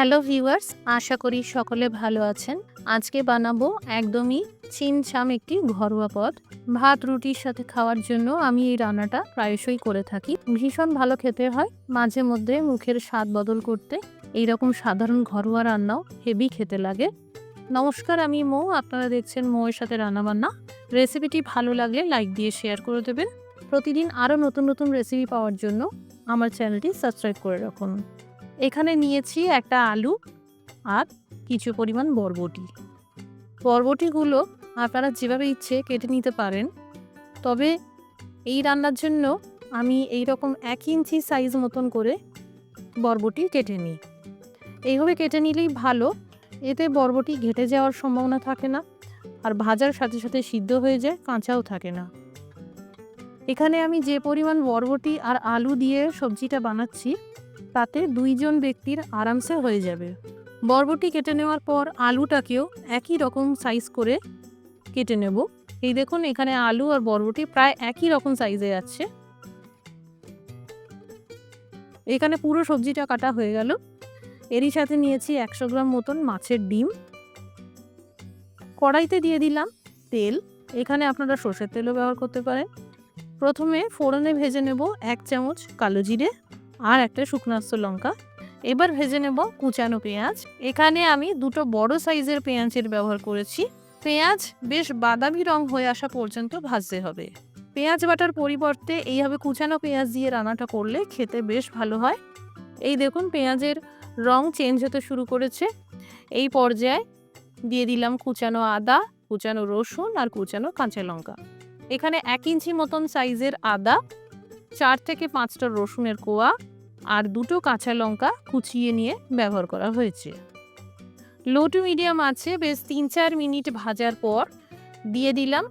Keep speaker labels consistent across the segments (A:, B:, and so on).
A: Hello viewers আশা করি সকলে ভালো আছেন। আজকে বানাবো একদমই চিনছাম একটি ঘরোয়া পদ। ভাত, রুটির সাথে খাওয়ার জন্য আমি এই রান্নাটা প্রায়শই করে থাকি। ভীষণ ভালো খেতে হয়। মাঝে মধ্যে মুখের স্বাদ বদল করতে এই রকম সাধারণ ঘরোয়া রান্নাও হেভি খেতে লাগে। নমস্কার, আমি মৌ। আপনারা দেখছেন মৌয়ের সাথে রান্নাবান্না। রেসিপিটি ভালো লাগলে লাইক দিয়ে শেয়ার করে দেবেন। প্রতিদিন আরও নতুন নতুন রেসিপি পাওয়ার জন্য আমার চ্যানেলটি সাবস্ক্রাইব করে রাখুন। এখানে নিয়েছি একটা আলু আর কিছু পরিমাণ বরবটি। বরবটিগুলো আপনারা যেভাবে ইচ্ছে কেটে নিতে পারেন, তবে এই রান্নার জন্য আমি এই রকম এক ইঞ্চি সাইজ মতন করে বরবটি কেটে নিই। এইভাবে কেটে নিলেই ভালো, এতে বরবটি ঘেটে যাওয়ার সম্ভাবনা থাকে না আর ভাজার সাথে সাথে সিদ্ধ হয়ে যায়, কাঁচাও থাকে না। এখানে আমি যে পরিমাণ বরবটি আর আলু দিয়ে সবজিটা বানাচ্ছি তাতে দুইজন ব্যক্তির আরামসে হয়ে যাবে। বরবটি কেটে নেওয়ার পর আলুটাকেও একই রকম সাইজ করে কেটে নেব। এই দেখুন, এখানে আলু আর বরবটি প্রায় একই রকম সাইজে আছে। এখানে পুরো সবজিটা কাটা হয়ে গেল। এরই সাথে নিয়েছি একশো গ্রাম মতন মাছের ডিম। কড়াইতে দিয়ে দিলাম তেল। এখানে আপনারা সর্ষের তেলও ব্যবহার করতে পারেন। প্রথমে ফোড়নে ভেজে নেব এক চামচ কালো জিরে। আর একটা শুকনাস্ত লঙ্কা। এবার ভেজে নেব কুচানো পেঁয়াজ। এখানে আমি দুটো বড় সাইজের পেঁয়াজের ব্যবহার করেছি। পেঁয়াজ বেশ বাদামি রং হয়ে আসা পর্যন্ত ভাজতে হবে। পেঁয়াজ বাটার পরিবর্তে এইভাবে কুচানো পেঁয়াজ দিয়ে রান্নাটা করলে খেতে বেশ ভালো হয়। এই দেখুন পেঁয়াজের রং চেঞ্জ হতে শুরু করেছে। এই পর্যায়ে দিয়ে দিলাম কুচানো আদা, কুচানো রসুন আর কুচানো কাঁচা লঙ্কা। এখানে এক ইঞ্চি মতন সাইজের আদা চার থেকে পাঁচটা রসুনের কোয়া আর দুটো কাঁচা লঙ্কা কুচিয়ে নিয়ে ব্যবহার করা হয়েছে। লো টু মিডিয়াম আছে, বেশ তিন চার মিনিট ভাজার পর দিয়ে দিলাম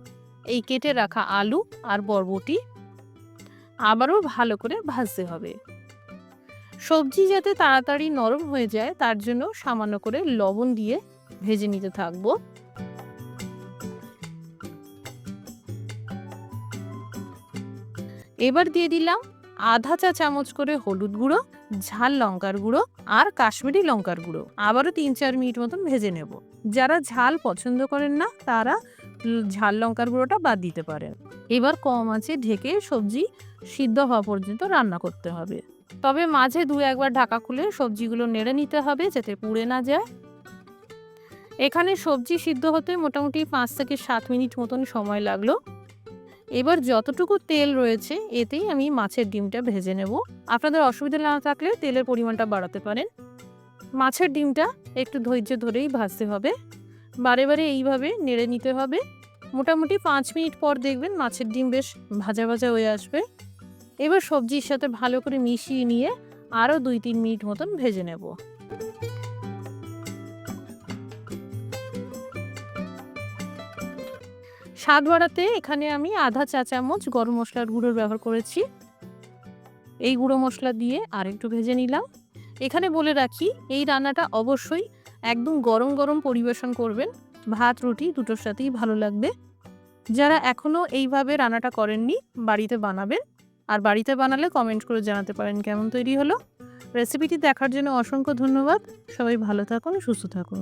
A: এই কেটে রাখা আলু আর বরবটি। আবারও ভালো করে ভাজতে হবে। সবজি যাতে তাড়াতাড়ি নরম হয়ে যায়, তার জন্য সামান্য করে লবণ দিয়ে ভেজে নিতে থাকব। এবার দিয়ে দিলাম আধা চা চামচ করে হলুদ গুঁড়ো, ঝাল লঙ্কার গুঁড়ো আর কাশ্মীরি লঙ্কার গুঁড়ো। আবারও তিন চার মিনিট মতন ভেজে নেব। যারা ঝাল পছন্দ করেন না, তারা ঝাল লঙ্কার গুঁড়োটা বাদ দিতে পারেন। এবার কম আছে ঢেকে সবজি সিদ্ধ হওয়া পর্যন্ত রান্না করতে হবে। তবে মাঝে দু একবার ঢাকা খুলে সবজিগুলো নেড়ে নিতে হবে যাতে পুড়ে না যায়। এখানে সবজি সিদ্ধ হতে মোটামুটি পাঁচ থেকে সাত মিনিট মতন সময় লাগল। এবার যতটুকু তেল রয়েছে, এতেই আমি মাছের ডিমটা ভেজে নেব। আপনাদের অসুবিধা না থাকলে তেলের পরিমাণটা বাড়াতে পারেন। মাছের ডিমটা একটু ধৈর্য ধরেই ভাজতে হবে। বারে বারে এইভাবে নেড়ে নিতে হবে। মোটামুটি পাঁচ মিনিট পর দেখবেন মাছের ডিম বেশ ভাজা ভাজা হয়ে আসবে। এবার সবজির সাথে ভালো করে মিশিয়ে নিয়ে আরও দুই তিন মিনিট মতন ভেজে নেব। স্বাদ বাড়াতে এখানে আমি আধা চা চামচ গরম মশলার গুঁড়োর ব্যবহার করেছি। এই গুঁড়ো মশলা দিয়ে আর একটু ভেজে নিলাম। এখানে বলে রাখি, এই রান্নাটা অবশ্যই একদম গরম গরম পরিবেশন করবেন। ভাত, রুটি দুটোর সাথেই ভালো লাগবে। যারা এখনও এইভাবে রান্নাটা করেননি, বাড়িতে বানাবেন। আর বাড়িতে বানালে কমেন্ট করে জানাতে পারেন কেমন তৈরি হলো। রেসিপিটি দেখার জন্য অসংখ্য ধন্যবাদ। সবাই ভালো থাকুন, সুস্থ থাকুন।